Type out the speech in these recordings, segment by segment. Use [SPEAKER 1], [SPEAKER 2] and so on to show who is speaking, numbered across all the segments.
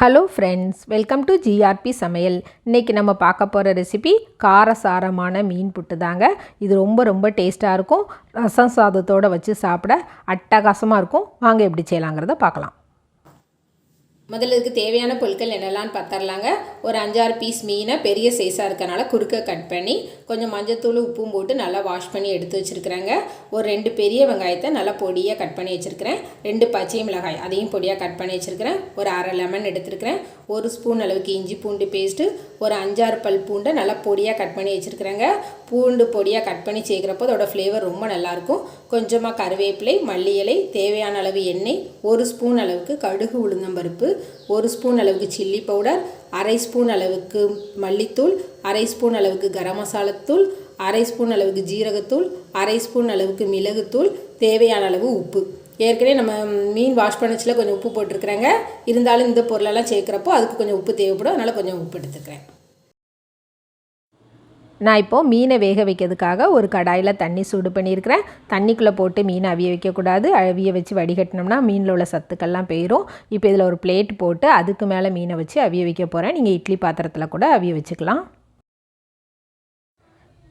[SPEAKER 1] Hello friends welcome to GRP சமையல் இன்றைக்கி நம்ம பார்க்க போகிற ரெசிபி காரசாரமான மீன் புட்டு தாங்க. இது ரொம்ப ரொம்ப டேஸ்ட்டாக இருக்கும். ரசம் சாதத்தோடு வச்சு சாப்பிட அட்டகாசமாக இருக்கும். வாங்க எப்படி செய்யலாங்கிறத பார்க்கலாம்.
[SPEAKER 2] முதல்ல இதுக்கு தேவையான பொருட்கள் என்னெல்லாம்னு பார்த்துடலாங்க ஒரு அஞ்சாறு பீஸ் மீனை பெரிய சைஸாக இருக்கனால குறுக்க கட் பண்ணி கொஞ்சம் மஞ்சத்தூள் உப்பும் போட்டு நல்லா வாஷ் பண்ணி எடுத்து வச்சுருக்கிறேங்க. ஒரு ரெண்டு பெரிய வெங்காயத்தை நல்லா பொடியாக கட் பண்ணி வச்சுருக்கிறேன். ரெண்டு பச்சை மிளகாய் அதையும் பொடியாக கட் பண்ணி வச்சுருக்கிறேன். ஒரு அரை லெமன் எடுத்துருக்கிறேன். ஒரு ஸ்பூன் அளவுக்கு இஞ்சி பூண்டு பேஸ்ட்டு ஒரு அஞ்சாறு பல் பூண்டை நல்லா பொடியாக கட் பண்ணி வச்சுருக்கிறேங்க. பூண்டு பொடியாக கட் பண்ணி சேர்க்குறப்போ அதோட ஃப்ளேவர் ரொம்ப நல்லாயிருக்கும் கொஞ்சமாக கருவேப்பிலை மல்லி இலை தேவையான அளவு எண்ணெய் ஒரு ஸ்பூன் அளவுக்கு கடுகு உளுந்தம்பருப்பு ஒரு ஸ்பூன் அளவுக்கு சில்லி பவுடர் அரை ஸ்பூன் அளவுக்கு மல்லித்தூள் அரை ஸ்பூன் அளவுக்கு கரம் மசாலாத்தூள் அரை ஸ்பூன் அளவுக்கு ஜீரகத்தூள் அரை ஸ்பூன் அளவுக்கு மிளகுத்தூள் தேவையான அளவு உப்பு. ஏற்கனவே நம்ம மீன் வாஷ் பண்ணச்சில் கொஞ்சம் உப்பு போட்டிருக்கிறேங்க. இருந்தாலும் இந்த பொருளெல்லாம் சேர்க்குறப்போ அதுக்கு கொஞ்சம் உப்பு தேவைப்படும். அதனால் கொஞ்சம் உப்பு எடுத்துக்கிறேன்.
[SPEAKER 1] நான் இப்போது மீனை வேக வைக்கிறதுக்காக ஒரு கடாயில் தண்ணி சூடு பண்ணியிருக்கிறேன். தண்ணிக்குள்ளே போட்டு மீனை அவிய வைக்கக்கூடாது. அவிய வச்சு வடிகட்டினோம்னா மீனில் உள்ள சத்துக்கள்லாம் போயிடும் இப்போ இதில் ஒரு பிளேட் போட்டு அதுக்கு மேலே மீனை வச்சு அவிய வைக்க போகிறேன் நீங்கள் இட்லி பாத்திரத்தில் கூட அவிய வச்சுக்கலாம்.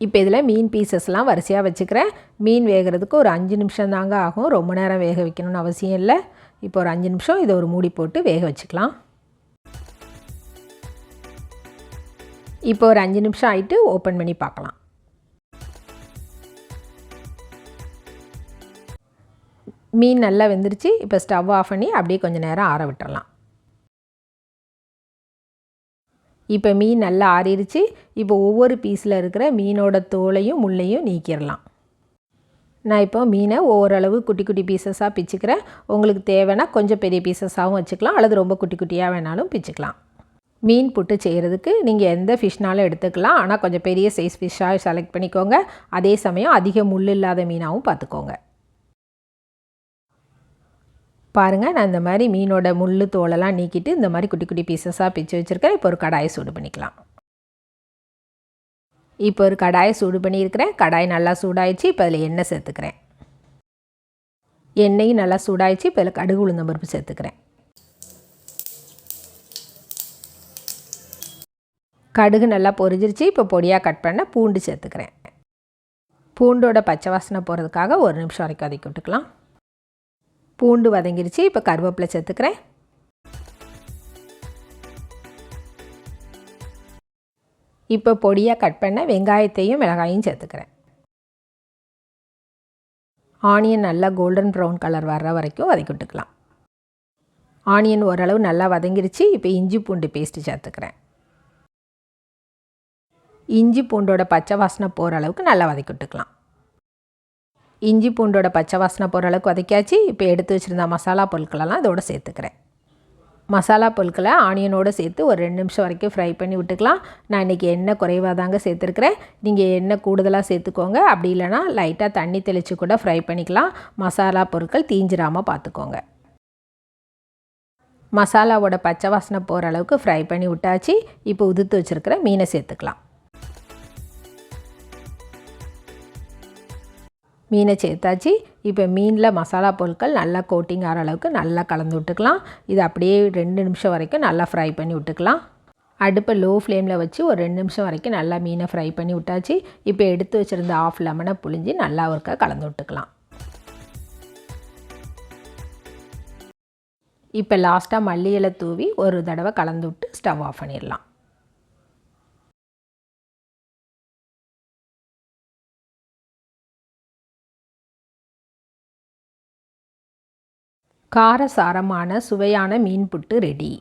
[SPEAKER 1] இப்போ இதில் மீன் பீசஸ்லாம் வரிசையாக வச்சுக்கிறேன். மீன் வேகிறதுக்கு ஒரு அஞ்சு நிமிஷம் தாங்க ஆகும். ரொம்ப நேரம் வேக வைக்கணும்னு அவசியம் இல்லை. இப்போ ஒரு அஞ்சு நிமிஷம் இதை ஒரு மூடி போட்டு வேக வச்சுக்கலாம். இப்போ ஒரு அஞ்சு நிமிஷம் ஆகிட்டு ஓப்பன் பண்ணி பார்க்கலாம். மீன் நல்லா வெந்துருச்சு. இப்போ ஸ்டவ் ஆஃப் பண்ணி அப்படியே கொஞ்சம் நேரம் ஆற விட்டுறலாம். இப்போ மீன் நல்லா ஆறிடுச்சு. இப்போ ஒவ்வொரு பீஸில் இருக்கிற மீனோட தோலையும் முள்ளையும் நீக்கிடலாம் நான் இப்போ மீனை ஓரளவு குட்டி குட்டி பீசஸாக பிச்சுக்கிறேன். உங்களுக்கு தேவைன்னா கொஞ்சம் பெரிய பீசஸாகவும் வச்சுக்கலாம். அல்லது ரொம்ப குட்டி குட்டியாக வேணாலும் பிச்சுக்கலாம். மீன் புட்டு செய்கிறதுக்கு நீங்கள் எந்த ஃபிஷ்னாலும் எடுத்துக்கலாம். ஆனால் கொஞ்சம் பெரிய சைஸ் ஃபிஷ்ஷாக செலக்ட் பண்ணிக்கோங்க. அதே சமயம் அதிக முள் இல்லாத மீனாகவும் பார்த்துக்கோங்க பாருங்கள் நான் இந்த மாதிரி மீனோட முள் தோலெல்லாம் நீக்கிட்டு இந்த மாதிரி குட்டி குட்டி பீசஸாக பிச்சு வச்சுருக்கேன். இப்போ ஒரு கடாயை சூடு பண்ணிக்கலாம். இப்போ ஒரு கடாயை சூடு பண்ணியிருக்கிறேன். கடாய் நல்லா சூடாயிடுச்சு. இப்போ அதில் எண்ணெய் சேர்த்துக்கிறேன். எண்ணெயும் நல்லா சூடாயிடுச்சு. இப்போ அதில் கடுகு உளுந்தம்பருப்பு சேர்த்துக்கிறேன். கடுகு நல்லா பொரிஞ்சிருச்சு. இப்போ பொடியாக கட் பண்ண பூண்டு சேர்த்துக்கிறேன். பூண்டோட பச்சை வாசனை போகிறதுக்காக ஒரு நிமிஷம் வரைக்கும் வதக்கி விட்டுக்கலாம். பூண்டு வதங்கிருச்சு. இப்போ கருவேப்பிலை சேர்த்துக்கிறேன். இப்போ பொடியாக கட் பண்ண வெங்காயத்தையும் மிளகாயும் சேர்த்துக்கிறேன். ஆனியன் நல்லா கோல்டன் ப்ரௌன் கலர் வர்ற வரைக்கும் வதக்கி விட்டுக்கலாம். ஆனியன் ஓரளவு நல்லா வதங்கிருச்சு. இப்போ இஞ்சி பூண்டு பேஸ்ட்டு சேர்த்துக்கிறேன். இஞ்சி பூண்டோட பச்சை வாசனை போகிற அளவுக்கு நல்லா வதக்கி விட்டுக்கலாம் இஞ்சி பூண்டோட பச்சை வாசனை போகிற அளவுக்கு வதக்கியாச்சு. இப்போ எடுத்து வச்சுருந்த மசாலா பொருட்களெல்லாம் இதோட சேர்த்துக்கிறேன். மசாலா பொருட்களை ஆனியனோடு சேர்த்து ஒரு ரெண்டு நிமிஷம் வரைக்கும் ஃப்ரை பண்ணி விட்டுக்கலாம். நான் இன்றைக்கி எண்ணெய் குறைவாக தாங்க சேர்த்துருக்குறேன். நீங்கள் எண்ணெய் கூடுதலாக சேர்த்துக்கோங்க. அப்படி இல்லைனா லைட்டாக தண்ணி தெளித்து கூட ஃப்ரை பண்ணிக்கலாம். மசாலா பொருட்கள் தீஞ்சிராமல் பார்த்துக்கோங்க மசாலாவோட பச்சை வாசனை போகிற அளவுக்கு ஃப்ரை பண்ணி விட்டாச்சு. இப்போ உதுத்து வச்சுருக்கிற மீனை சேர்த்துக்கலாம். மீனை சேர்த்தாச்சு. இப்போ மீனில் மசாலா பொருட்கள் நல்லா கோட்டிங் ஆகிற அளவுக்கு நல்லா கலந்து விட்டுக்கலாம். இது அப்படியே ரெண்டு நிமிஷம் வரைக்கும் நல்லா ஃப்ரை பண்ணி விட்டுக்கலாம். அடுப்பை லோ ஃப்ளேமில் வச்சு ஒரு ரெண்டு நிமிஷம் வரைக்கும் நல்லா மீனை ஃப்ரை பண்ணி விட்டாச்சு. இப்போ எடுத்து வச்சுருந்த ஆஃப் லெமனை புழிஞ்சு நல்லா ஒருக்கா கலந்து விட்டுக்கலாம். இப்போ லாஸ்ட்டாக மல்லி இலை தூவி ஒரு தடவை கலந்து விட்டு ஸ்டவ் ஆஃப் பண்ணிடலாம். காரசாரமான சுவையான மீன் புட்டு ரெடி